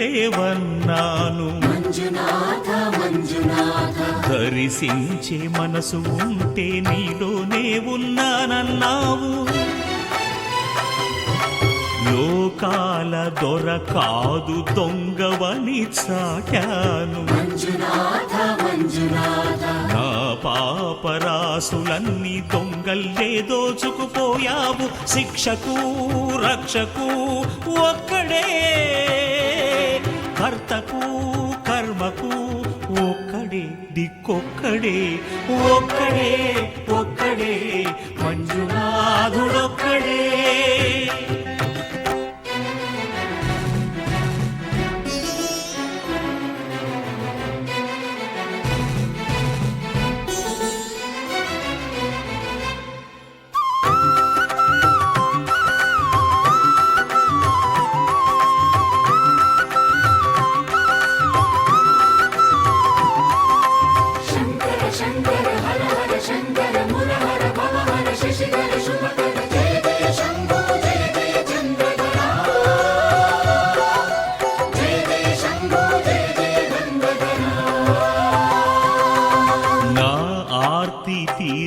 లేవన్నాను. దరిశించే మనసు ఉంటే నీలోనే ఉన్నానన్నావు. లోకాల దొర కాదు దొంగవని చాటాను. నా పాపరాసులన్నీ దొంగల్లే దోచుకుపోయావు. శిక్షకు రక్షకు ఒక్కడే కర్తకు కర్మకు ఒక్కడే దిక్కొక్కడే ఒక్కడే ఒక్కడే మంజునాథుడొక్కడే.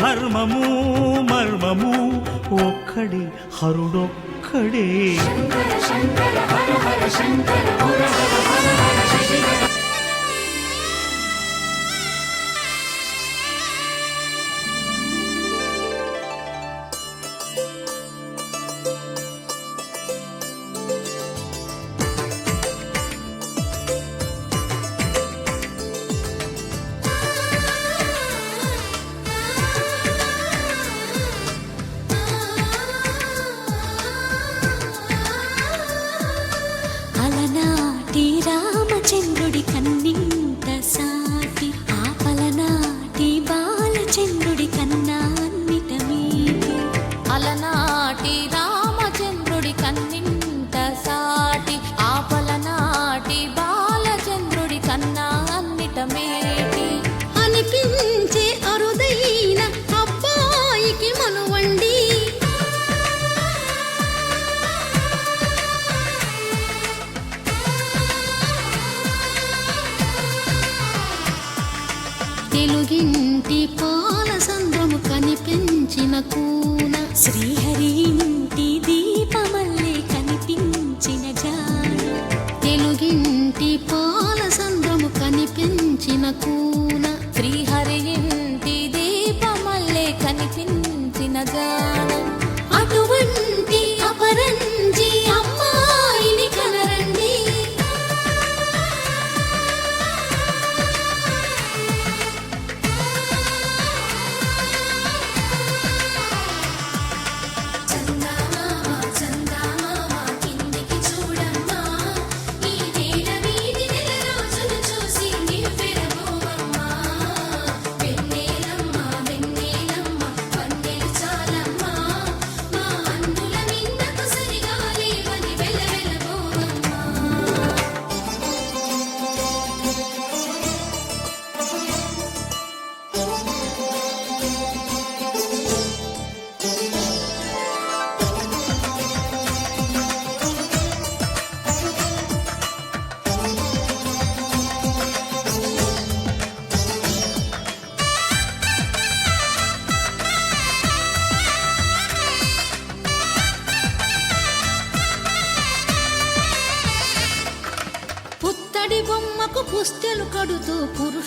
ధర్మము మర్మము ఒక్కడే హరుడొక్కడే. శంకర శంకర హర హర శంకర హర హర శశిధర తెలుగింటి పాల సంద్రము కనిపించిన కూన. శ్రీహరి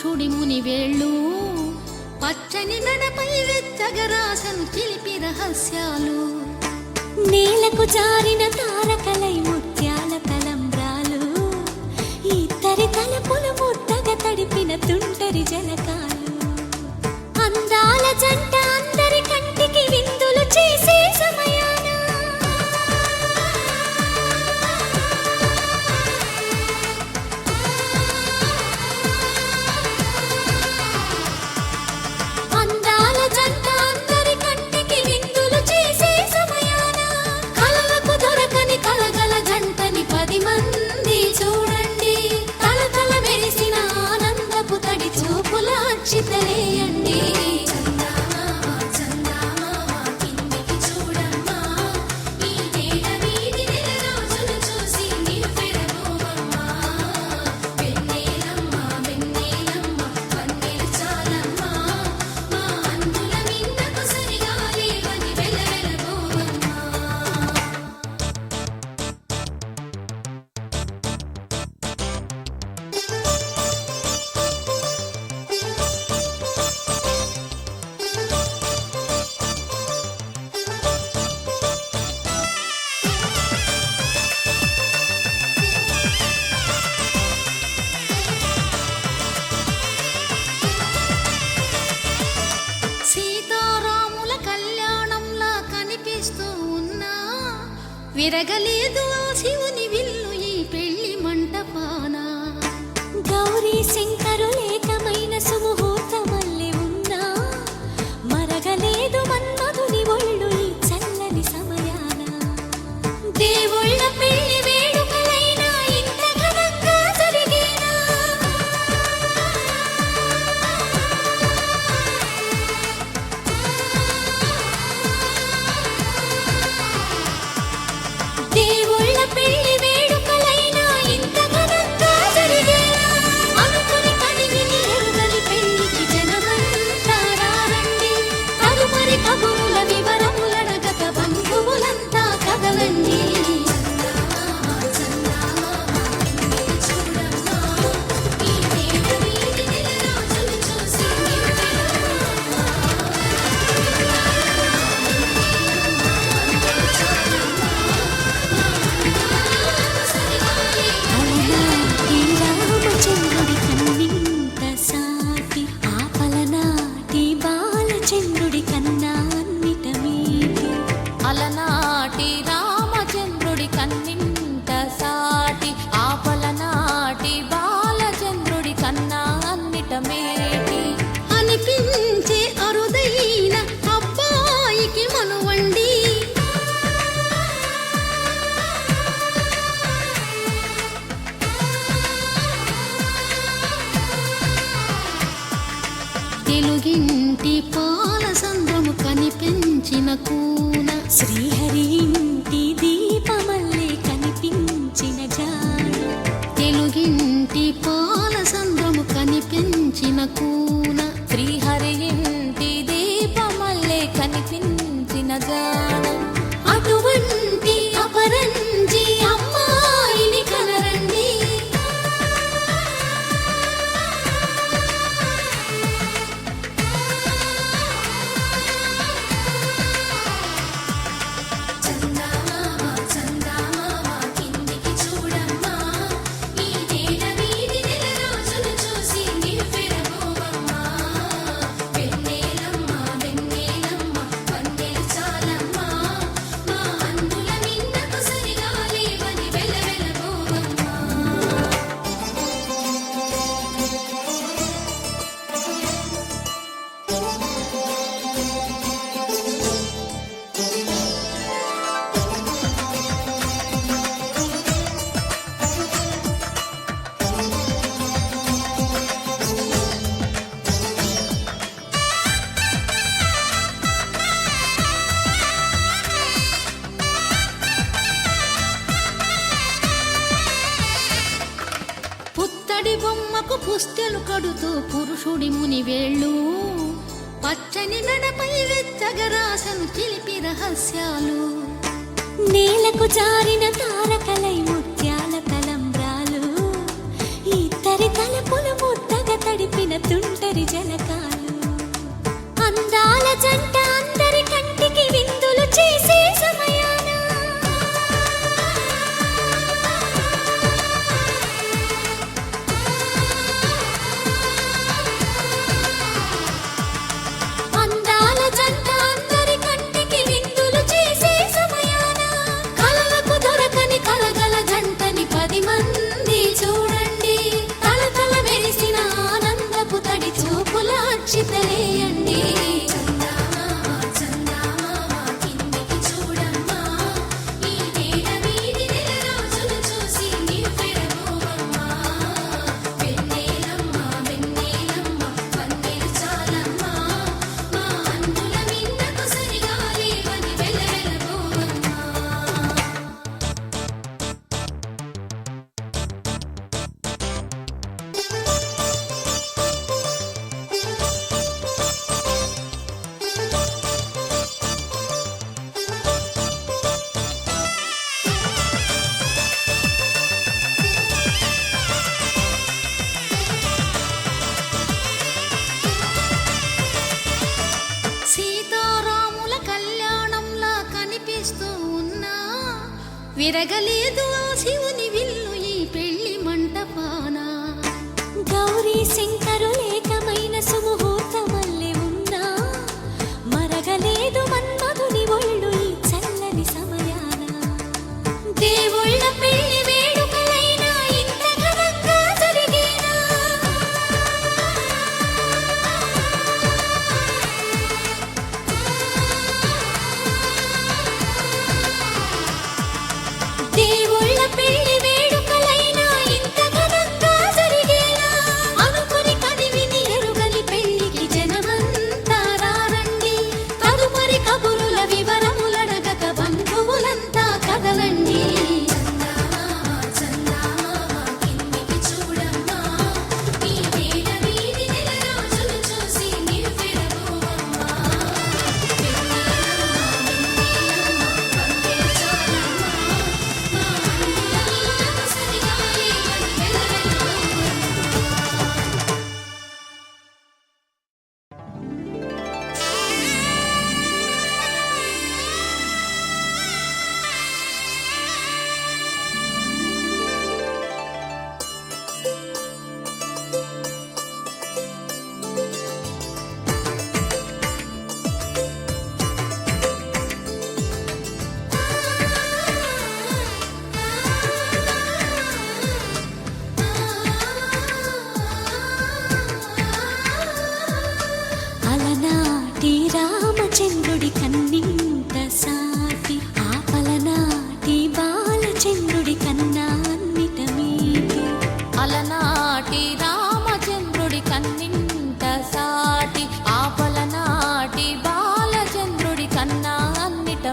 పురుషుడి ముని వేళ్ళు. పచ్చని మెడపై వెచ్చగరాశను చిలిపి రహస్యాలు. నేలకు జారిన తారకలై ముత్యాల తలంబ్రాలు ఇద్దరి తలపులు ముద్దగా తడిపిన తుంటరి జలకాలు. అందాల జంట అంద sing పుస్తెలు కడుతూ పురుషుడి ముని వేళ్ళు. పచ్చని నడపై వెచ్చగరాసను చిలిపి రహస్యాలు. నేలకు జారిన తారకలై விரகலி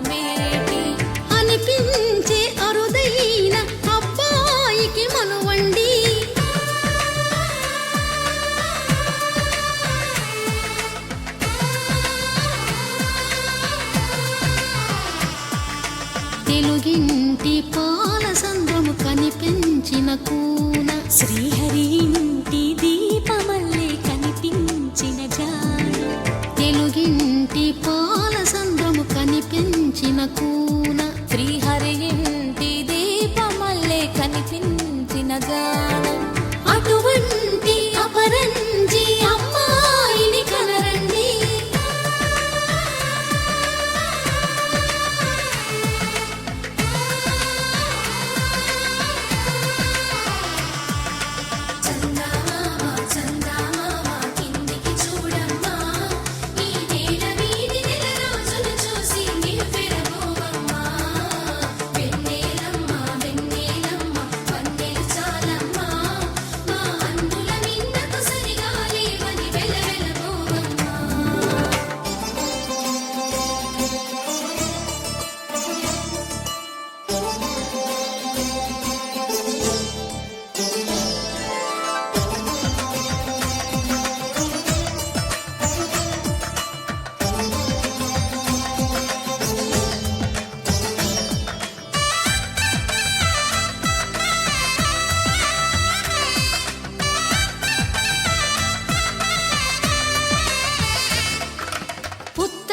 me.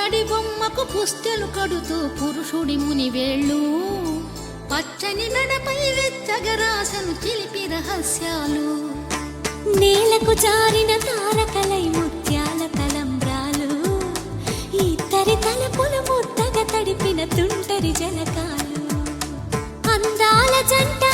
పచ్చడి బొమ్మకు పుస్తెలు కడుతూ పురుషుడి ముని వేళ్ళు. పచ్చని మెడపై వెచ్చగరాసలు చిలిపి రహస్యాలు. నేలకు జారిన తారకలై ముత్యాల తలంబ్రాలు. ఇద్దరి తలపుల ముద్దగా తడిపిన తుంటరి జలకాలు. అందాల జంట